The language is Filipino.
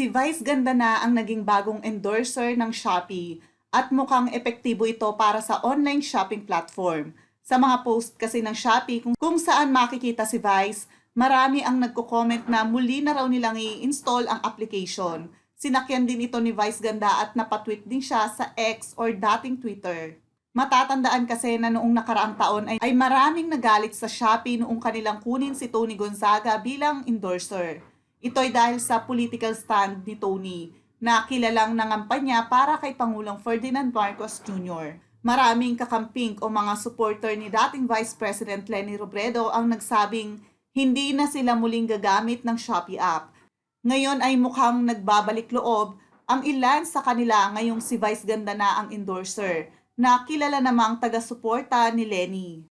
Si Vice Ganda na ang naging bagong endorser ng Shopee at mukhang epektibo ito para sa online shopping platform. Sa mga post kasi ng Shopee kung, kung saan makikita si Vice, marami ang nagko-comment na muli na raw nilang i-install ang application. Sinakyan din ito ni Vice Ganda at napatweet din siya sa X or dating Twitter. Matatandaan kasi na noong nakaraang taon ay, ay maraming nagalit sa Shopee noong kanilang kunin si Tony Gonzaga bilang endorser. Ito'y dahil sa political stand ni Tony na kilalang nangampanya para kay Pangulong Ferdinand Marcos Jr. Maraming kakamping o mga supporter ni dating Vice President Lenny Robredo ang nagsabing hindi na sila muling gagamit ng Shopee app. Ngayon ay mukhang nagbabalik loob ang ilan sa kanila ngayong si Vice Ganda na ang endorser na kilala namang taga-suporta ni Lenny.